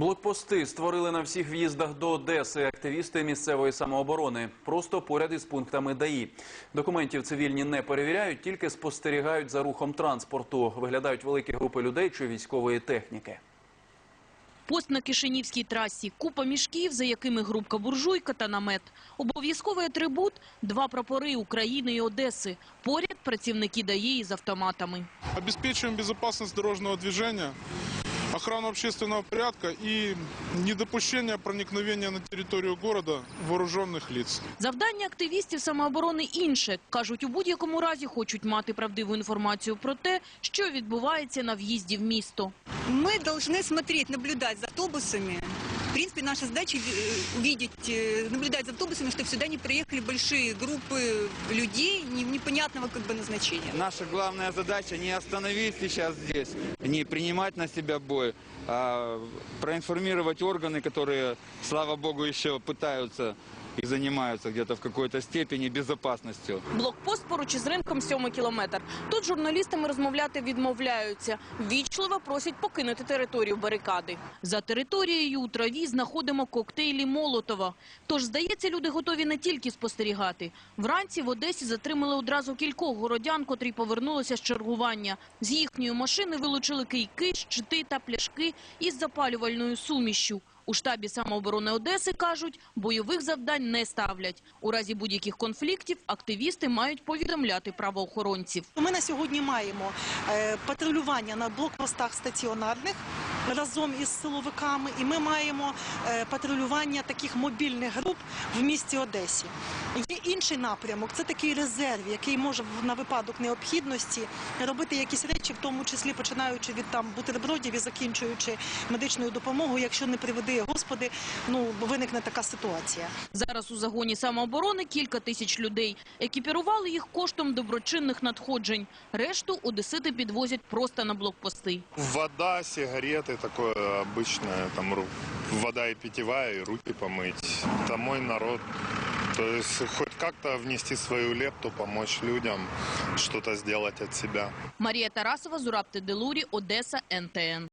Блокпости створили на всіх в'їздах до Одеси активісти місцевої самооборони, просто поряд із пунктами ДАІ. Документів цивільні не перевіряють, тільки спостерігають за рухом транспорту. Виглядають великі групи людей чи військової техніки. Пост на Кишинівській трасі, купа мішків, за якими групка буржуйка та намет. Обов'язковий атрибут – два прапори України і Одеси. Поряд працівники ДАІ із автоматами. Обеспечиваем безопасность дорожного движения, охрану общественного порядка и недопущение проникновения на территорию города вооруженных лиц. Завдання активістів самооборони інше. Кажуть, у будь-якому разі хочуть мати правдиву інформацію про те, що відбувається на в'їзді в місто. Мы должны смотреть, наблюдать за автобусами. В принципе, наша задача э, увидеть, э, наблюдать за автобусами, чтобы сюда не приехали большие группы людей не- непонятного как бы назначения. Наша главная задача не остановить сейчас здесь, не принимать на себя бой, а проинформировать органы, которые, слава богу, еще пытаются и занимаются где-то в какой-то степени безопасностью. Блокпост поруч із ринком сьомий кілометр. Тут журналістами розмовляти відмовляються. Вічливо просять покинути територію барикади. За територією у траві знаходимо коктейлі Молотова. Тож, здається, люди готові не тільки спостерігати. Вранці в Одесі затримали одразу кількох городян, котрі повернулися з чергування. З їхньої машини вилучили кийки, щити та пляшки із запалювальною сумішшю. У штабі самооборони Одеси кажуть, бойових завдань не ставлять. У разі будь-яких конфліктів активісти мають повідомляти правоохоронців. Ми на сьогодні маємо е, патрулювання на блокпостах стаціонарних разом із силовиками, і ми маємо е, патрулювання таких мобільних груп в місті Одесі. Є інший напрямок, це такий резерв, який може в- на випадок необхідності робити якісь речі, в тому числі починаючи від там бутербродів і закінчуючи медичною допомогою, якщо не приведи Господи, ну виникне така ситуація. Зараз у загоні самооборони кілька тисяч людей. Екіпірували їх коштом доброчинних надходжень. Решту одесити підвозять просто на блокпости. Вода, сигареты, такое обычное, там ру- вода и питьевая, и руки помыть. Это мой народ. То есть хоть как-то внести свою лепту, помочь людям, что-то сделать от себя. Марія Тарасова, Зураб Теделурі, Одеса, НТН.